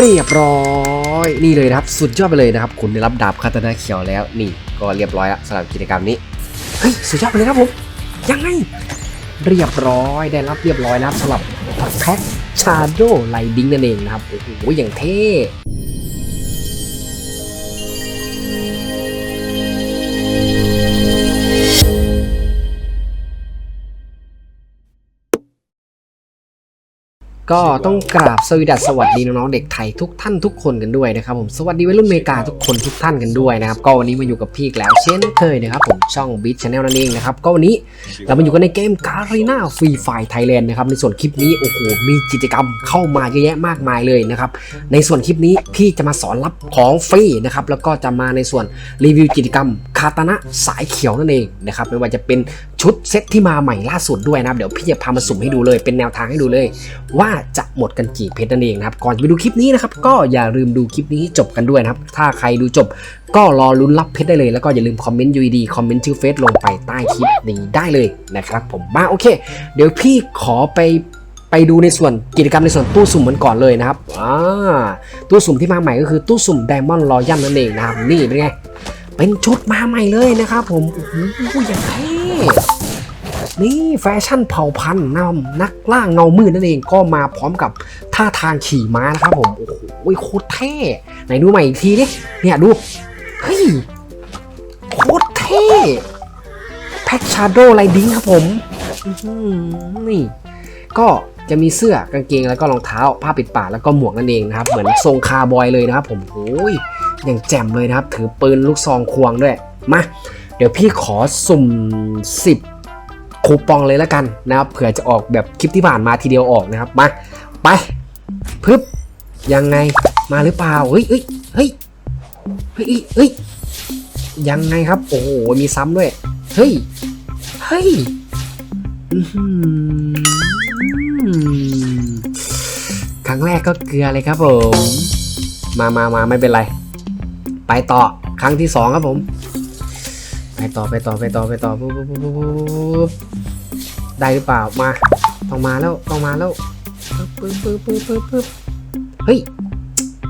เรียบร้อยนี่เลยนะครับ สุดยอดไปเลยนะครับ คุณได้รับดาบคาตานาเขียวแล้ว นี่ก็เรียบร้อยแล้วสำหรับกิจกรรมนี้เฮ้ยสุดยอดไปเลยครับผมยังไงเรียบร้อยได้รับเรียบร้อยนะครับสำหรับแพ็คชาโดไลดิงนั่นเองนะครับโอ้โหอย่างเท่ ก็ต้องกราบสวสดัสสวัสดีน้องๆเด็กไทยทุกท่านทุกคนกันด้วยนะครับผมสวัสดีวัยรุ่นอเมริกาทุกคนทุกท่านกันด้วยนะครับก็วันนี้มาอยู่กับพี่อีกแล้วเช่นเคยนะครับผมช่อง b i t Channel นั่นเองนะครับก็วันนี้เรามาอยู่กันในเกม Garena Free Fire Thailand นะครับในส่วนคลิปนี้โอ้โหมีกิจกรรมเข้ามาเยอะแยะมากมายเลยนะครับในส่วนคลิปนี้พี่จะมาสอนรับของฟรีนะครับแล้วก็จะมาในส่วนรีวิวกิจกรรมคาตานะสายเขียวนั่นเองนะครับไม่ว่าจะเป็นชุดเซตที่มาใหม่ล่าสุดด้วยนะครับเดี๋ยวพี่จะพามาสุ่มให้ดูเลยเป็นแนวทางให้ดูเลย ว่าจะหมดกันกี่เพชรนั่นเองนะครับก่อนจะไปดูคลิปนี้นะครับก็อย่าลืมดูคลิปนี้ให้จบกันด้วยนะครับถ้าใครดูจบก็รอลุ้นรับเพชรได้เลยแล้วก็อย่าลืมคอมเมนต์ UED คอมเมนต์ชื่อเฟซลงไปใต้คลิปนี้ได้เลยนะครับผมมาโอเค เดี๋ยวพี่ขอไปไปดูในส่วนกิจกรรมในส่วนตู้สุ่มมันก่อนเลยนะครับอ่าตู้สุ่มที่มาใหม่ก็คือตู้สุ่ม Diamond Royal นั่นเองนะครับนี่เป็นไงเป็นชุดมาใหม่เลยนะครับผมโอ้โหอย่างเท่ นี่แฟชั่นเผ่าพันธุ์นำนักล่างเงามืดนั่นเองก็มาพร้อมกับท่าทางขี่ม้านะครับผม โอ้โหโคตรเท่ ไหนดูใหม่อีกทีดิเนี่ยดู เฮ้ย โคตรเท่แพ็กชาร์โดไลดิงครับผมนี่ ก็จะมีเสื้อกางเกงแล้วก็รองเท้า ผ้าปิดปากแล้วก็หมวกนั่นเองนะครับ เหมือนทรงคาร์บอยเลยนะครับผมโอ้ยอย่างแจ่มเลยนะครับ ถือปืนลูกซองควงด้วย มา เดี๋ยวพี่ขอสุ่ม 10 คูปองเลยแล้วกันนะครับเผื่อจะออกแบบคลิปที่ผ่านมาทีเดียวออกนะครับมาไปพึบยังไงมาหรือเปล่าเฮ้ยเฮ้ยเฮ้ยเฮ้ยเฮ้ยยังไงครับ โอ้โหมีซ้ำด้วย เฮ้ย เฮ้ยครั้งแรกก็เกลือเลยครับผม มามามาไม่เป็นไร ไปต่อครั้งที่สองครับผม ไปต่อไปต่อไปต่อไปต่อปุ๊บปุ๊บปุ๊บปุ๊บปุ๊บได้หรือเปล่ามาต้องมาแล้วต้องมาแล้วปึ๊บปึ๊บปึ๊บปึ๊บปึ๊บปึ๊บเฮ้ย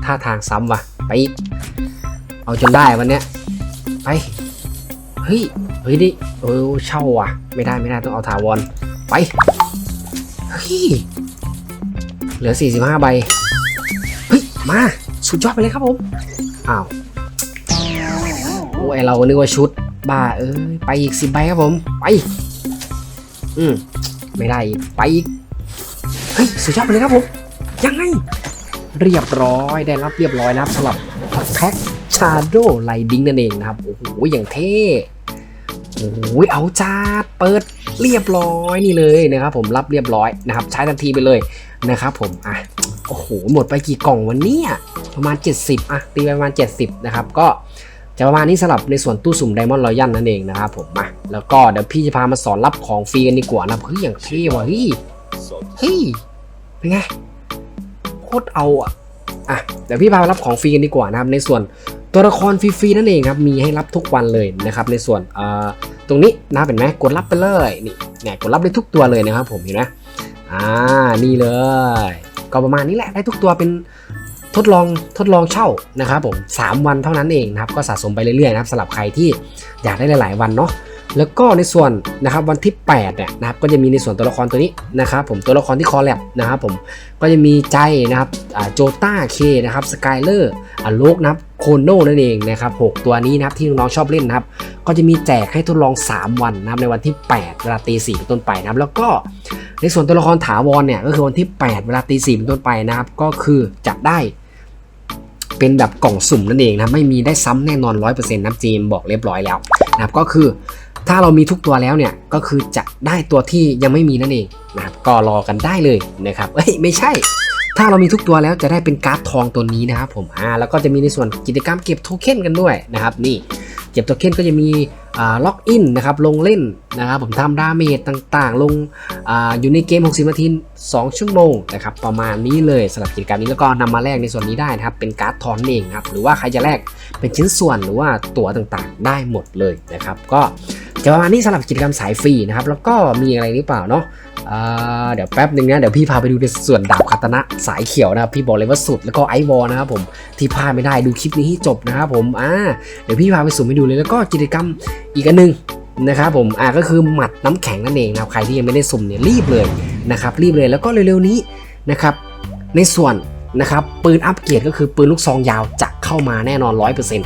ท่าทางซ้ำว่ะไปอีกเอาจนได้วันเนี้ยไปเฮ้ยเฮ้ยดิเออเช่าว่ะ ไม่ได้ไม่ได้ต้องเอาถาวรไปเฮ้ยเหลือ 45 ใบเฮ้ยมาสุดยอดไปเลยครับผมอ้าวโอ้ยเรานึกว่าชุด บ้าเอ้ยไปอีกสิบใบครับผมไปอืมไม่ได้ไปอีกเฮ้ยสุดยอดไปเลยครับผมยังไงเรียบร้อยได้รับเรียบร้อยนะครับสำหรับแพ็คชาโดไลดิงนั่นเองนะครับโอ้โหอย่างเท่โอ้โหเอาจ้าเปิดเรียบร้อยนี่เลยนะครับผมรับเรียบร้อยนะครับ ใช้ทันทีไปเลยนะครับผมอะโอ้โหหมดไปกี่กล่องวันนี้ประมาณ 70อะตีไปประมาณ 70 นะครับ ก็ จะประมาณนี้สำหรับในส่วนตู้สุ่มไดมอนด์รอยัลนั่นเองนะครับผมมาแล้วก็เดี๋ยวพี่จะพามาสอนรับของฟรีกันดีกว่านะเฮ้ยอย่างเท่ว่ะเฮ้ยเฮ้ยเป็นไงโคตรเอาอะอะเดี๋ยวพี่พามารับของฟรีกันดีกว่านะครับในส่วนตัวละครฟรีๆนั่นเองครับมีให้รับทุกวันเลยนะครับในส่วนเอ่อตรงนี้นะเห็นไหมกดรับไปเลยนี่เนี่ยกดรับได้ทุกตัวเลยนะครับผมเห็นไหมอ่านี่เลย ก็ประมาณนี้แหละได้ทุกตัวเป็น ทดลองทดลองเช่านะครับผม3วันเท่านั้นเองนะครับก็สะสมไปเรื่อยๆนะครับสำหรับใครที่อยากได้หลาย ๆ วันเนาะแล้วก็ในส่วนนะครับวันที่8เนี่ยนะครับก็จะมีในส่วนตัวละครตัวนี้นะครับผมตัวละครที่คอแลบนะครับผมก็จะมีใจนะครับโจต้าเคนะครับสกายเลอร์อาโลกนะครับโคโนนั่นเองนะครับหกตัวนี้นะครับที่น้องๆชอบเล่นนะครับ ก็จะมีแจกให้ทดลอง 3 วันนะครับในวันที่ 8 เวลาตีสี่เป็นต้นไปนะครับ แล้วก็ในส่วนตัวละครถาวรเนี่ยก็คือวันที่ 8 เวลาตีสี่เป็นต้นไปนะครับ ก็คือจะได้ เป็นแบบกล่องสุ่มนั่นเองนะไม่มีได้ซ้ำแน่นอน 100%น้ำจีมบอกเรียบร้อยแล้วนะครับก็คือถ้าเรามีทุกตัวแล้วเนี่ยก็คือจะได้ตัวที่ยังไม่มีนั่นเองนะครับก็รอกันได้เลยนะครับเอ้ยไม่ใช่ ถ้าเรามีทุกตัวแล้วจะได้เป็นการ์ดทองตัวนี้นะครับผมอ่าแล้วก็จะมีในส่วนกิจกรรมเก็บโทเค็นกันด้วยนะครับนี่เก็บโทเค็นก็จะมี ล็อกอินนะครับลงเล่นนะครับผมทำดาเมจต่างๆ ลงออยู่ในเกม 60 นาที 2 ชั่วโมงนะครับประมาณนี้เลยสำหรับกิจกรรมนี้แล้วก็นำมาแลกในส่วนนี้ได้นะครับเป็นการ์ดทอนเองครับหรือว่าใครจะแลกเป็นชิ้นส่วนหรือว่าตั๋วต่างๆ ได้หมดเลยนะครับก็จะประมาณนี้สำหรับกิจกรรมสายฟรีนะครับแล้วก็มีอะไรหรือเปล่าเนาะเดี๋ยวแป๊บหนึ่งนะเดี๋ยวพี่พาไปดูในส่วนดาบคาตนะสายเขียวนะครับพี่บอกเลยว่าสุดแล้วก็ไอวอลนะครับผมที่พลาดไม่ได้ดูคลิปนี้ให้จบนะครับผมอ่าเดี๋ยวพี่พาไปสุ่มให้ดูเลยแล้วก็กิจกรรม อีกอันหนึ่งนะครับผมอ่าก็คือหมัดน้ำแข็งนั่นเองนะครับใครที่ยังไม่ได้สุ่มเนี่ยรีบเลยนะครับรีบเลยแล้วก็เร็วๆนี้นะครับในส่วนนะครับปืนอัปเกรดก็คือปืนลูกซองยาวจะเข้ามาแน่นอน 100%น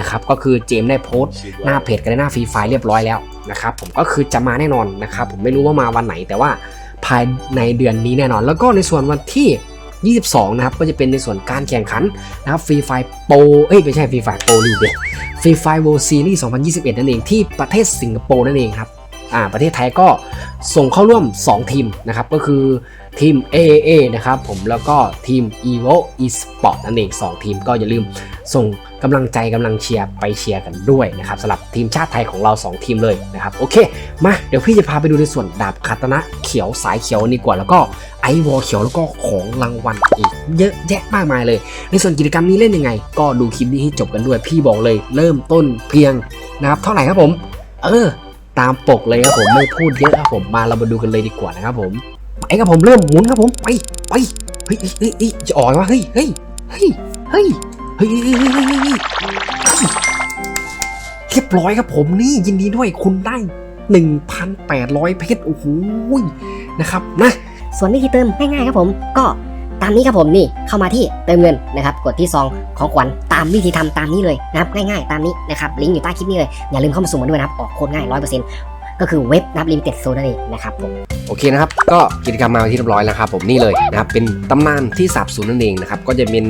ะครับก็คือเจมส์ได้โพสต์หน้าเพจกันในหน้าฟรีไฟเรียบร้อยแล้วนะครับผมก็คือจะมาแน่นอนนะครับผมไม่รู้ว่ามาวันไหนแต่ว่าภายในเดือนนี้แน่นอน แล้วก็ในส่วนวันที่ 22 นะครับ ก็จะเป็นในส่วนการแข่งขันนะครับฟรีไฟโปเอ้ย ไม่ใช่ฟรีไฟโปลีเดฟรีไฟโวซีรีส์2021 นั่นเองที่ประเทศสิงคโปร์นั่นเองครับ อ่า ประเทศไทยก็ส่งเข้าร่วม 2 ทีมนะครับ ก็คือ ทีม AA นะครับผมแล้วก็ทีม EVO Esport นั่นเอง 2 ทีมก็อย่าลืมส่งกำลังใจกำลังเชียร์ไปเชียร์กันด้วยนะครับสำหรับทีมชาติไทยของเรา 2 ทีมเลยนะครับโอเคมาเดี๋ยวพี่จะพาไปดูในส่วนดาบคาตนะเขียวสายเขียวนี่กว่า แล้วก็ไอวอลเขียวแล้วก็ของรางวัลอีก เยอะแยะมากมายเลย ในส่วนกิจกรรมนี้เล่นยังไง ก็ดูคลิปนี้ให้จบกันด้วยพี่บอกเลย เริ่มต้นเพียงนะครับเท่าไหร่ครับผม เออ ตามปกเลยครับผมไม่พูดเยอะครับผมมาเรามาดูกันเลยดีกว่านะครับผม ไปครับผมเริ่มหมุนครับผมไปไปเฮ้ยเฮ้ยจะอ่อยวะเฮ้ยเฮ้ยเฮ้ยเฮ้ยเฮ้ยเรียบร้อยครับผมนี่ยินดีด้วยคุณได้ 1,800 เพชรโอ้โหนะครับนะส่วนวิธีเติมง่ายๆครับผม ก็ตามนี้ครับผมนี่เข้ามาที่เติมเงินนะครับ กดที่ซองของขวัญตามวิธีทำตามนี้เลยนะครับง่ายๆตามนี้นะครับลิงก์อยู่ใต้คลิปนี้เลยอย่าลืมเข้ามาสุ่มกันด้วยนะครับออกโคตรง่ายร้อยเปอร์เซ็นต์ก็คือเว็บนับลิมิเต็ดโซนนั่นเองนะครับผม โอเคนะครับ ก็กิจกรรมมาที่เรียบร้อยแล้วครับผมนี่เลยนะครับเป็นตำนานที่สับสูนนั่นเองนะครับก็จะเป็น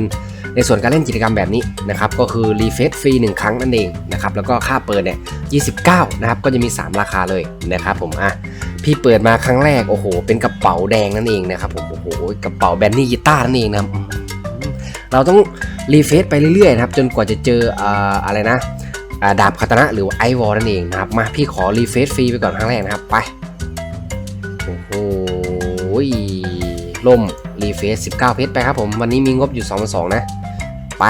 ในส่วนการเล่นกิจกรรมแบบนี้นะครับก็คือรีเฟซฟรี1ครั้งนั่นเองนะครับแล้วก็ค่าเปิดเนี่ย29นะครับก็จะมี 3 ราคาเลยนะครับผมอะพี่เปิดมาครั้งแรกโอ้โห เป็นกระเป๋าแดงนั่นเองนะครับผมโอ้โหกระเป๋าแบนนี่กีตาร์นั่นเองนะครับเราต้องรีเฟซไปเรื่อยๆนะครับจนกว่าจะเจออะไรนะดาบคาตนะหรือไอวอลนั่นเองนะครับมาพี่ขอรีเฟซฟรีไปก่อนครั้งแรกนะครับไป ล่มรีเฟซ19 เพชรไปครับผม วันนี้มีงบอยู่2 2นะ ไป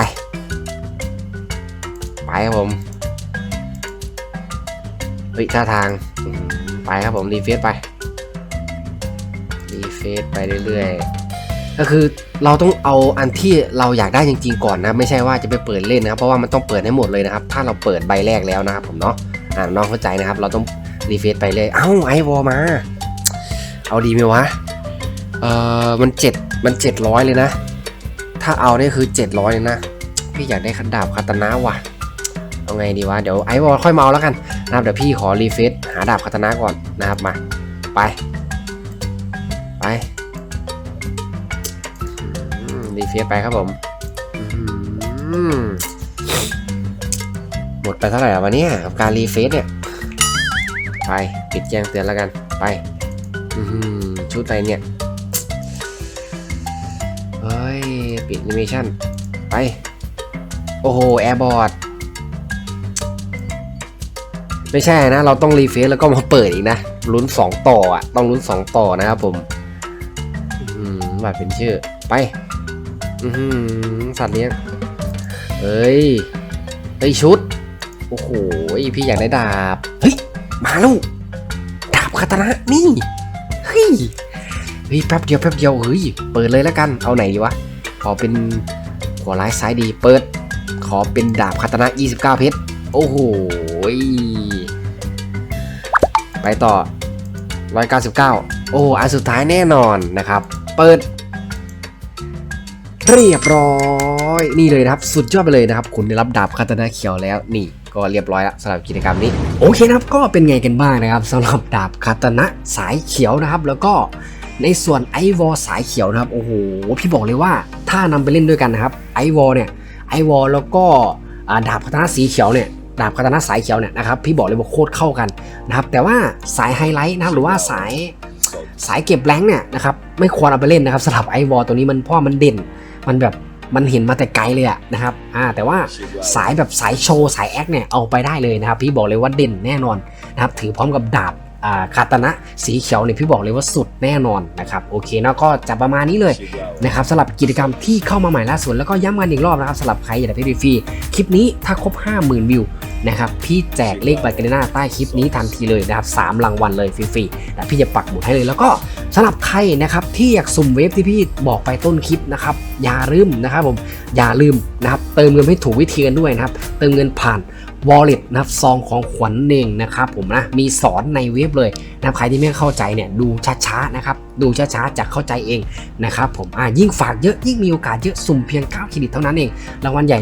ไปครับผมเฮ้ยท่าทาง ไปครับผม รีเฟซไป รีเฟซไปเรื่อยๆ ก็คือเราต้องเอาอันที่เราอยากได้จริงๆก่อนนะ ไม่ใช่ว่าจะไปเปิดเล่นนะครับ เพราะว่ามันต้องเปิดให้หมดเลยนะครับ ถ้าเราเปิดใบแรกแล้วนะครับผมเนาะอ่าน้องเข้าใจนะครับ เราต้องรีเฟซไปเลย เอ้าไอวอมา เอาดีไหมวะ เออมันเจ็ดมันเจ็ดร้อยเลยนะ ถ้าเอาเนี่ยคือเจ็ดร้อยเลยนะ พี่อยากได้ขันดาบคาตานะว่ะเอาไงดีวะเดี๋ยวไอวอลค่อยเมาแล้วกันนะครับเดี๋ยวพี่ขอรีเฟซหาดาบคาตานะก่อนนะครับมาไปไปรีเฟซไปครับผมหมดไปเท่าไหร่แล้ววะเนี่ยกับการรีเฟซเนี่ยไปปิดแจ้งเตือนแล้วกันไปชุดอะไรเนี่ย ยปิดแอนิเมชันไป โอ้โห แอร์บอร์ดไม่ใช่นะ เราต้องรีเฟซแล้วก็มาเปิดอีกนะ ลุ้น 2 ต่ออะ ต้องลุ้น 2 ต่อนะครับผม อืมบัตรเป็นชื่อ ไป อือหือสัตว์เลี้ยงเฮ้ยเฮ้ยชุด โอ้โห พี่อยากได้ดาบ เฮ้ย มาล้วดาบคาตานะนี่ เฮ้ย เฮ้ย แป๊บเดียวแป๊บเดียว เฮ้ย เปิดเลยแล้วกัน เอาไหนดีวะ ขอเป็นหัวร้ายซ้ายดีเปิด ขอเป็นดาบคาตานะ 29 เพชร โอ้โห ไปต่อ 199 โอ้อันสุดท้ายแน่นอนนะครับ เปิด เรียบร้อย นี่เลยครับ สุดยอดไปเลยนะครับ คุณได้รับดาบคาตานะเขียวแล้วนี่ก็เรียบร้อยแล้วสำหรับกิจกรรมนี้ โอเคนะครับก็เป็นไงกันบ้างนะครับสำหรับดาบคาตนะสายเขียวนะครับ แล้วก็ ในส่วนไอวอสายเขียวนะครับ โอ้โห พี่บอกเลยว่าถ้านำไปเล่นด้วยกันนะครับไอวอเนี่ยไอวอแล้วก็ดาบคาตานะสีเขียวเนี่ยดาบคาตานะสายเขียวเนี่ยนะครับพี่บอกเลยว่าโคตรเข้ากันนะครับแต่ว่าสายไฮไลท์นะครับหรือว่าสายสายเก็บแรงค์เนี่ยนะครับไม่ควรเอาไปเล่นนะครับสำหรับไอวอตัวนี้มันเพราะว่ามันเด่น มันแบบมันเห็นมาแต่ไกลเลยอะนะครับอ่าแต่ว่าสายแบบสายโชว์สายแอคเนี่ยเอาไปได้เลยนะครับพี่บอกเลยว่าเด่นแน่นอนนะครับถือพร้อมกับดาบ คาตานะสีเขียวเนี่ยพี่บอกเลยว่าสุดแน่นอนนะครับโอเคเนาะก็จะประมาณนี้เลยนะครับสำหรับกิจกรรมที่เข้ามาใหม่ล่าสุดแล้วก็ย้ำกันอีกรอบนะครับสำหรับใครอยากได้เพจฟรีคลิปนี้ถ้าครบ 50,000 วิวนะครับพี่แจกเลขบัตรกาลิน่าใต้คลิปนี้ทันทีเลยนะครับสามรางวัลเลยฟรีๆนะพี่จะปักหมุดให้เลยแล้วก็สำหรับใครนะครับที่อยากสุ่มเวฟที่พี่บอกไปต้นคลิปนะครับอย่าลืมนะครับผมอย่าลืมนะครับเติมเงินให้ถูกวิธีกันด้วยนะครับเติมเงินผ่าน wallet นะครับซองของขวัญเองนะครับผมนะมีสอนในเว็บเลยนะใครที่ไม่เข้าใจเนี่ยดูช้าๆนะครับดูช้าๆจะเข้าใจเองนะครับผมอ่ายิ่งฝากเยอะยิ่งมีโอกาสเยอะสุ่มเพียง 9 เครดิตเท่านั้นเอง รางวัลใหญ่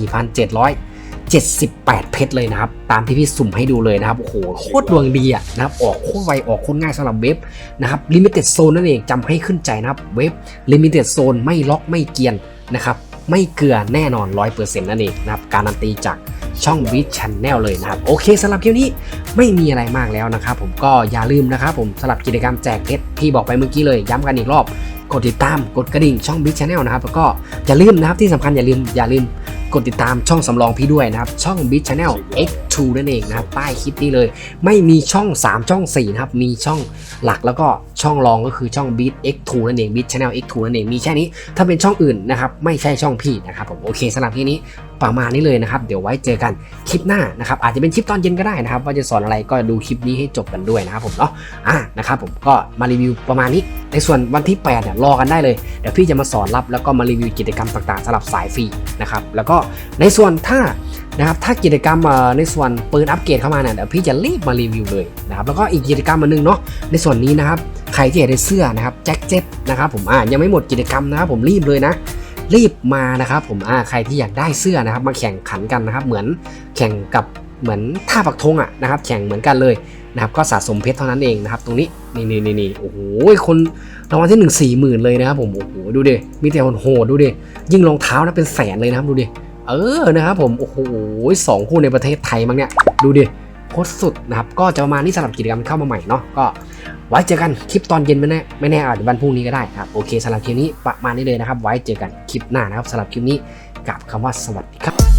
14,778 เพชรเลยนะครับ ตามที่พี่สุ่มให้ดูเลยนะครับ โอ้โห โคตรดวงดีอะนะครับ ออกโคตรไว ออกโคตรง่ายสำหรับเว็บนะครับ limited zone นั่นเองจำให้ขึ้นใจนะครับ เว็บ limited zone ไม่ล็อกไม่เกียนนะครับ ไม่เกลือแน่นอน 100%นั่นเองนะครับ การันตีจาก ช่องบิ๊กแชนแนลเลยนะครับ โอเคสำหรับคลิปนี้ไม่มีอะไรมากแล้วนะครับผมก็อย่าลืมนะครับผมสำหรับกิจกรรมแจกเพชรที่บอกไปเมื่อกี้เลยย้ำกันอีกรอบกดติดตามกดกระดิ่งช่องบิ๊กชันแนลนะครับแล้วก็อย่าลืมนะครับที่สำคัญอย่าลืมอย่าลืมกดติดตามช่องสำรองพี่ด้วยนะครับช่อง b i ๊กชันแนล X2 นเองนะครับใต้คลิปนี้เลย ไม่มีช่อง 3 ช่อง4นะครับมีช่องหลักแล้วก็ช่องรองก็คือช่อง Beat X2 นั่นเอง Beat Channel X2 นั่นเองมีแค่นี้ถ้าเป็นช่องอื่นนะครับไม่ใช่ช่องพี่นะครับผมโอเคสำหรับที่นี้ประมาณนี้เลยนะครับ เดี๋ยวไว้เจอกันคลิปหน้านะครับอาจจะเป็นคลิปตอนเย็นก็ได้นะครับ ว่าจะสอนอะไรก็ดูคลิปนี้ให้จบกันด้วยนะครับผมเนาะอะนะครับผมก็มารีวิวประมาณนี้ ในส่วนวันที่8เนี่ยรอกันได้เลยเดี๋ยวพี่จะมาสอนรับแล้วก็มารีวิวกิจกรรมต่างๆสำหรับสายฟรีนะครับแล้วก็ในส่วนถ้า นะครับถ้ากิจกรรมในส่วนปืนอัปเกรดเข้ามาเนี่ยเดี๋ยวพี่จะรีบมารีวิวเลยนะครับแล้วก็อีกกิจกรรมอันหนึงเนาะในส่วนนี้นะครับใครที่อยากได้เสื้อนะครับแจ็คเจ็ตนะครับผมอ่ายังไม่หมดกิจกรรมนะครับผมรีบเลยนะรีบมานะครับผมอ่าใครที่อยากได้เสื้อนะครับมาแข่งขันกันนะครับเหมือนแข่งกับเหมือนท่าปักธงอะนะครับแข่งเหมือนกันเลยนะครับก็สะสมเพชรเท่านั้นเองนะครับตรงนี้นี่นี่นี่นี่โอ้โหคนรางวัลที่หนึ่งสี่หมื่นเลยนะครับผมโอ้โหดูดิมีแต่คนโหดดูดิยิ่งรองเท้านะเป็นแสนเลยนะครับดูดิ เออนะครับผมโอ้โหสองคู่ในประเทศไทยมั้งเนี่ยดูดิโคตรสุดนะครับก็จะประมาณนี้สำหรับกิจกรรมเข้ามาใหม่เนาะก็ไว้เจอกันคลิปตอนเย็นไม่แน่ไม่แน่อาจจะวันพรุ่งนี้ก็ได้ครับโอเคสำหรับคลิปนี้ประมาณนี้เลยนะครับ ไว้เจอกันคลิปหน้านะครับสำหรับคลิปนี้กับคำว่าสวัสดีครับ